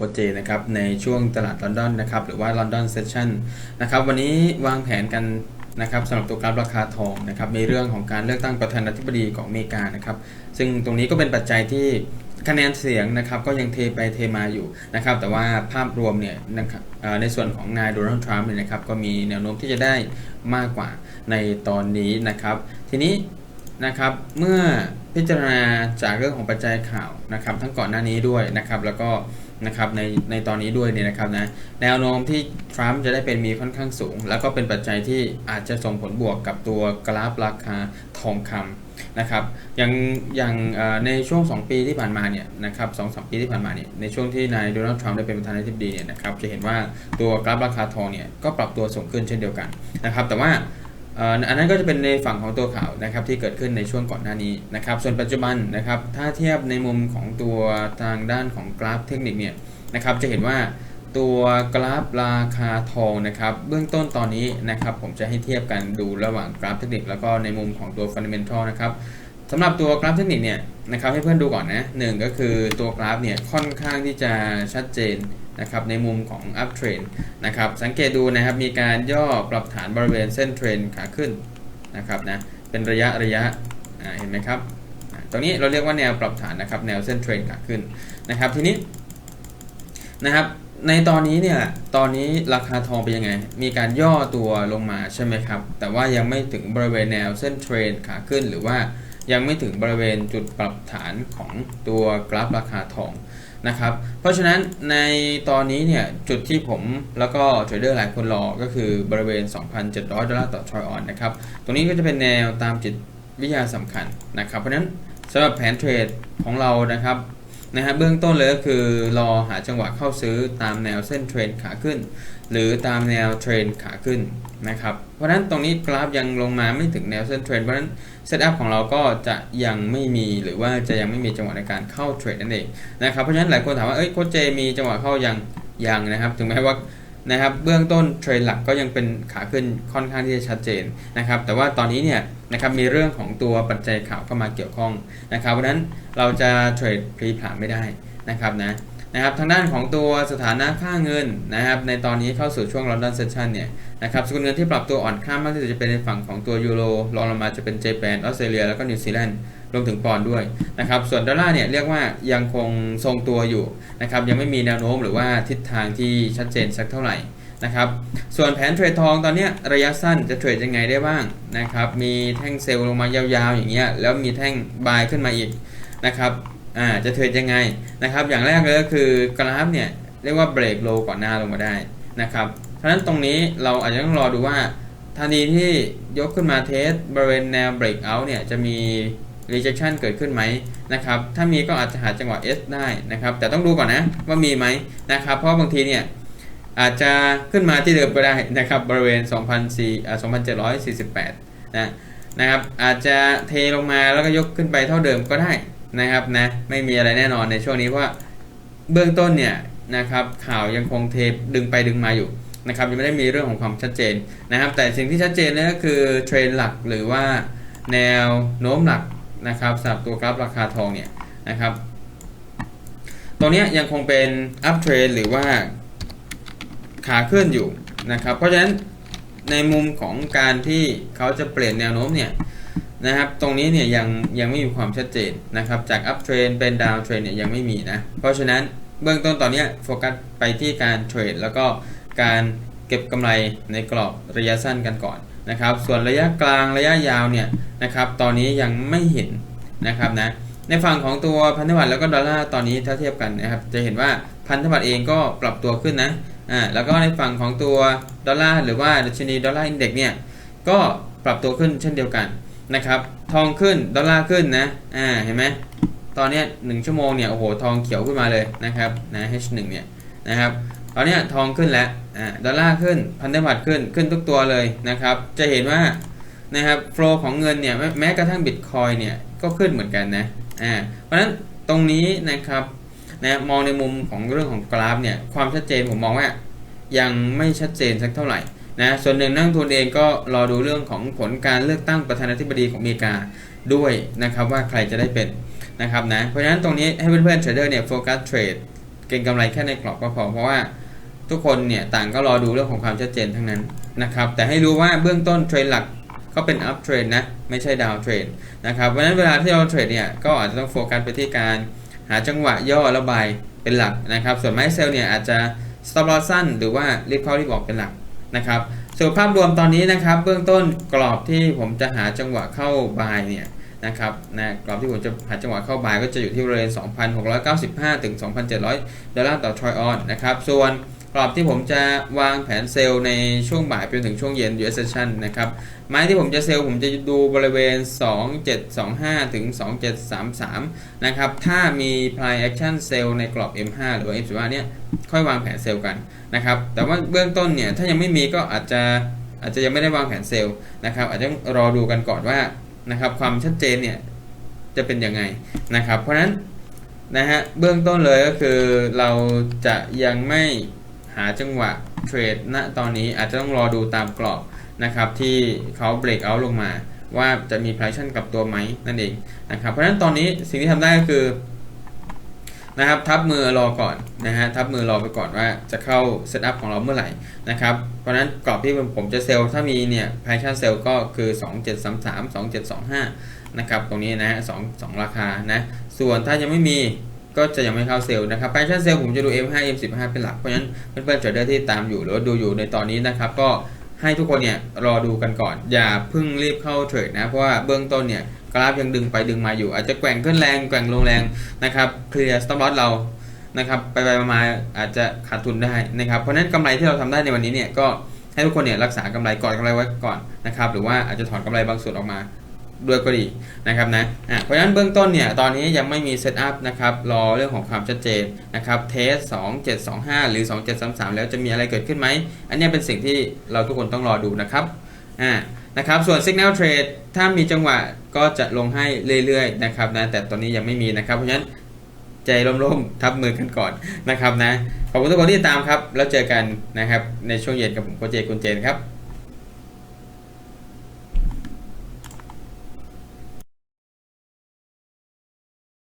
โคเจนะครับในช่วงตลาดลอนดอนนะครับหรือว่าลอนดอนเซสชั่นนะครับวันนี้วางแผนกันนะครับสำหรับตัวกราฟราคาทองนะครับในเรื่องของการเลือกตั้งประธานาธิบดีของอเมริกานะครับซึ่งตรงนี้ก็เป็นปัจจัยที่คะแนนเสียงนะครับก็ยังเทไปเทมาอยู่นะครับแต่ว่าภาพรวมเนี่ยนะครับในส่วนของนายโดนัลด์ทรัมป์เนี่ยนะครับก็มีแนวโน้มที่จะได้มากกว่าในตอนนี้นะครับ ทีนี้นะครับเมื่อพิจารณาจากเรื่องของปัจจัยข่าวนะครับ ทั้งก่อนหน้านี้ด้วยนะครับ แล้วก็ นะครับในในตอนนี้ด้วยเนี่ยนะครับนะแนวโน้มที่ทรัมป์จะได้เป็นมีค่อนข้างสูง แล้วก็เป็นปัจจัยที่อาจจะส่งผลบวกกับตัวกราฟราคาทองคำนะครับอย่างอย่างในช่วง 2 ปีที่ผ่านมาเนี่ยนะครับสองสามปีที่ผ่านมาเนี่ยในช่วงที่นายโดนัลด์ทรัมป์ได้เป็นประธานาธิบดีเนี่ยนะครับจะเห็นว่าตัวกราฟราคาทองเนี่ยก็ปรับตัวสูงขึ้นเช่นเดียวกันนะครับแต่ว่า อันนั้นก็จะเป็นในฝั่งของตัวข่าวนะครับที่เกิดขึ้นในช่วงก่อนหน้านี้นะครับ ส่วนปัจจุบันนะครับถ้าเทียบในมุมของตัวทางด้านของกราฟเทคนิคเนี่ยนะครับจะเห็นว่าตัวกราฟราคาทองนะครับเบื้องต้นตอนนี้นะครับผมจะให้เทียบกันดูระหว่างกราฟเทคนิคแล้วก็ในมุมของตัวฟันเดเมนทัลนะครับสำหรับตัวกราฟเทคนิคเนี่ยนะครับให้เพื่อนดูก่อนนะหนึ่งก็คือตัวกราฟเนี่ยค่อนข้างที่จะชัดเจน นะครับในมุมของ up trend นะครับสังเกตดูนะครับมีการย่อปรับฐานบริเวณเส้นเทรนขาขึ้นนะครับนะเป็นระยะระยะเห็นไหมครับตรงนี้เราเรียกว่าแนวปรับฐานนะครับแนวเส้นเทรนขาขึ้นนะครับทีนี้นะครับในตอนนี้เนี่ย ตอนนี้ราคาทองเป็นยังไง มีการย่อตัวลงมาใช่ไหมครับ แต่ว่ายังไม่ถึงบริเวณแนวเส้นเทรนขาขึ้น หรือว่ายังไม่ถึงบริเวณจุดปรับฐานของตัวกราฟราคาทอง นะครับ เพราะฉะนั้นในตอนนี้เนี่ยจุดที่ผมแล้วก็เทรดเดอร์หลายคนรอก็คือบริเวณ 2,700 ดอลลาร์ต่อทรอยออนนะครับ ตรงนี้ก็จะเป็นแนวตามจิตวิทยาสำคัญนะครับ เพราะฉะนั้นสำหรับแผนเทรดของเรานะครับ นะฮะเบื้องต้นเลยก็คือรอหาจังหวะเข้าซื้อตามแนวเส้นเทรนขาขึ้น หรือตามแนวเทรนขาขึ้นนะครับเพราะฉะนั้นตรงนี้กราฟยังลงมาไม่ถึงแนวเส้นเทรนเพราะฉะนั้นเซตอัพของเราก็จะยังไม่มีหรือว่าจะยังไม่มีจังหวะในการเข้าเทรดนั่นเองนะครับเพราะฉะนั้นหลายคนถามว่าเอ้ยโค้ชเจมีจังหวะเข้ายังยังนะครับ ถึงแม้ว่า นะครับเบื้องต้นเทรนหลักก็ยังเป็นขาขึ้นค่อนข้างที่จะชัดเจนนะครับแต่ว่าตอนนี้เนี่ยนะครับมีเรื่องของตัวปัจจัยข่าวเข้ามาเกี่ยวข้องนะครับเพราะนั้นเราจะเทรดพลีผลามไม่ได้นะครับนะนะครับทางด้านของตัวสถานะค่าเงินนะครับในตอนนี้เข้าสู่ช่วง London Session เนี่ยนะครับสกุลเงินที่ปรับตัวอ่อนค่ามากที่สุดจะเป็นในฝั่งของตัวยูโรรองลงมาจะเป็นเจแปนออสเตรเลียแล้วก็นิวซีแลนด์ รวมถึงปอนด์ด้วยนะครับส่วนดอลลาร์เนี่ยเรียกว่ายังคงทรงตัวอยู่นะครับยังไม่มีแนวโน้มหรือว่าทิศทางที่ชัดเจนสักเท่าไหร่นะครับส่วนแผนเทรดทองตอนนี้ระยะสั้นจะเทรดยังไงได้บ้างนะครับมีแท่งเซลล์ลงมายาวๆอย่างเงี้ยแล้วมีแท่งบายขึ้นมาอีกนะครับอ่าจะเทรดยังไงนะครับอย่างแรกเลยก็คือกราฟเนี่ยเรียกว่าเบรกโลก่อนหน้าลงมาได้นะครับเพราะฉะนั้นตรงนี้เราอาจจะต้องรอดูว่าทันทีที่ยกขึ้นมาเทสบริเวณแนว breakout เนี่ยจะมี rejection เกิดขึ้นไหมนะครับ ถ้ามีก็อาจจะหาจังหวะ S ได้นะครับ แต่ต้องดูก่อนนะว่ามีไหมนะครับ เพราะบางทีเนี่ยอาจจะขึ้นมาที่เดิมก็ได้นะครับบริเวณ 2,400อ่า2,748 นะนะครับอาจจะเทลงมาแล้วก็ยกขึ้นไปเท่าเดิมก็ได้นะครับนะไม่มีอะไรแน่นอนในช่วงนี้เพราะเบื้องต้นเนี่ยนะครับข่าวยังคงเทดึงไปดึงมาอยู่นะครับยังไม่ได้มีเรื่องของความชัดเจนนะครับ แต่สิ่งที่ชัดเจนนั่นก็คือเทรนหลักหรือว่าแนวโน้มหลัก นะครับสำหรับตัวกราฟราคาทองเนี่ยนะครับตรงนี้ยังคงเป็นอัพเทรนหรือว่าขาขึ้นอยู่นะครับ เพราะฉะนั้นในมุมของการที่เขาจะเปลี่ยนแนวโน้มเนี่ยนะครับ ตรงนี้เนี่ยยังยังไม่มีความชัดเจนนะครับ จากอัพเทรนเป็นดาวเทรนเนี่ยยังไม่มีนะ เพราะฉะนั้นเบื้องต้นตอนนี้โฟกัสไปที่การเทรดแล้วก็การเก็บกำไรในกรอบระยะสั้นกันก่อน นะครับ ส่วนระยะกลางระยะยาวเนี่ยนะครับ ตอนนี้ยังไม่เห็นนะครับนะ ในฝั่งของตัวพันธบัตรแล้วก็ดอลลาร์ตอนนี้ถ้าเทียบกันนะครับ จะเห็นว่าพันธบัตรเองก็ปรับตัวขึ้นนะ อ่า แล้วก็ในฝั่งของตัวดอลลาร์หรือว่าดัชนีดอลลาร์อินเด็กซ์เนี่ย ก็ปรับตัวขึ้นเช่นเดียวกันนะครับ ทองขึ้นดอลลาร์ขึ้นนะ อ่า เห็นไหมตอนนี้1ชั่วโมงเนี่ย โอ้โห ทองเขียวขึ้นมาเลยนะครับ นะ H1 เนี่ยนะครับ ตอนนี้ทองขึ้นแล้วอ่าดอลลาร์ขึ้นพันธบัตรขึ้นขึ้นทุกตัวเลยนะครับ จะเห็นว่านะครับโฟลของเงินเนี่ยแม้แม้กระทั่งบิตคอยเนี่ยก็ขึ้นเหมือนกันนะอ่าเพราะฉะนั้นตรงนี้นะครับนะมองในมุมของเรื่องของกราฟเนี่ยความชัดเจนผมมองว่ายังไม่ชัดเจนสักเท่าไหร่นะส่วนหนึ่งนักทุนเองก็รอดูเรื่องของผลการเลือกตั้งประธานาธิบดีของอเมริกาด้วยนะครับว่าใครจะได้เป็นนะครับนะเพราะฉะนั้นตรงนี้ให้เพื่อนๆเทรดเดอร์เนี่ยโฟกัสเทรด เก็งกำไรแค่ในกรอบก็พอเพราะว่าทุกคนเนี่ยต่างก็รอดูเรื่องของความชัดเจนทั้งนั้นนะครับแต่ให้รู้ว่าเบื้องต้นเทรนหลักก็เป็น up trend นะไม่ใช่ down trend นะครับเพราะฉะนั้นเวลาที่เราเทรดเนี่ยก็อาจจะต้องโฟกัสไปที่การหาจังหวะย่อระบายเป็นหลักนะครับ ส่วนไม้เซลเนี่ยอาจจะ stop loss สั้นหรือว่ารีบเข้ารีบออกเป็นหลักนะครับส่วนภาพรวมตอนนี้นะครับ เบื้องต้นกรอบที่ผมจะหาจังหวะเข้าบายเนี่ย นะครับนะกรอบที่ผมจะหาจังหวะเข้าบายก็จะอยู่ที่บริเวณ 2,695 ถึง 2,700 ดอลลาร์ต่อทรอยออนนะครับ ส่วนกรอบที่ผมจะวางแผนเซลล์ในช่วงบ่ายไปจนถึงช่วงเย็น US session นะครับ ไม้ที่ผมจะเซลล์ผมจะดูบริเวณ 2725 ถึง 2733 นะครับ ถ้ามี price action sell ในกรอบ M5 หรือว่า M15 เนี่ย ค่อยวางแผนเซลล์กันนะครับ แต่ว่าเบื้องต้นเนี่ย ถ้ายังไม่มีก็อาจจะอาจจะยังไม่ได้วางแผนเซลล์นะครับ อาจจะต้องรอดูกันก่อนว่า นะครับ ความชัดเจนเนี่ยจะเป็นยังไงนะครับ เพราะฉะนั้นนะฮะเบื้องต้นเลยก็คือเราจะยังไม่หาจังหวะเทรดณตอนนี้อาจจะต้องรอดูตามกรอบนะครับ ที่เขาเบรกเอาลงมา ว่าจะมี p r i c e ชั่นกับตัวไหมนั่นเองนะครับเพราะฉะนั้นตอนนี้สิ่งที่ทำได้ก็คือ นะครับทับมือรอก่อนนะฮะทับมือรอไปก่อนว่าจะเข้าเซตอัพของเราเมื่อไหร่นะครับเพราะนั้นกรอบที่ผมจะเซลล์ถ้ามีเนี่ย price action sell ก็คือ 2733 2725นะครับตรงนี้นะฮะสองสองราคานะส่วนถ้ายังไม่มีก็จะยังไม่เข้าเซลล์นะครับ price action sell ผมจะดู M5 M15 เป็นหลักเพราะฉะนั้นเพื่อนๆเทรดเดอร์ที่ตามอยู่หรือดูอยู่ในตอนนี้นะครับก็ให้ทุกคนเนี่ยรอดูกันก่อน อย่าเพิ่งรีบเข้าเทรดนะเพราะว่าเบื้องต้นเนี่ย กราฟยังดึงไปดึงมาอยู่ อาจจะแกว่งขึ้นแรงแกว่งลงแรงนะครับเคลียร์สต็อปลอสเรานะครับไปไปมาอาจจะขาดทุนได้นะครับเพราะนั้นกำไรที่เราทำได้ในวันนี้เนี่ยก็ให้ทุกคนเนี่ยรักษากำไรก่อนกำไรไว้ก่อนนะครับหรือว่าอาจจะถอนกำไรบางส่วนออกมาด้วยก็ดีนะครับนะอะเพราะฉะนั้นเบื้องต้นเนี่ยตอนนี้ยังไม่มีเซตอัพนะครับรอเรื่องของความชัดเจนนะครับเทส2725 หรือ 2733 แล้วจะมีอะไรเกิดขึ้นไหม อันนี้เป็นสิ่งที่เราทุกคนต้องรอดูนะครับ อ่านะครับส่วน Signal Trade ถ้ามีจังหวะก็จะลงให้เรื่อยๆนะครับนะแต่ตอนนี้ยังไม่มีนะครับ เพราะฉะนั้นใจร่มๆ ทับมือกันก่อนนะครับนะ ขอบคุณทุกคนที่ติดตามครับ แล้วเจอกันนะครับในช่วงเย็นกับผมโคเจคุณเจนครับ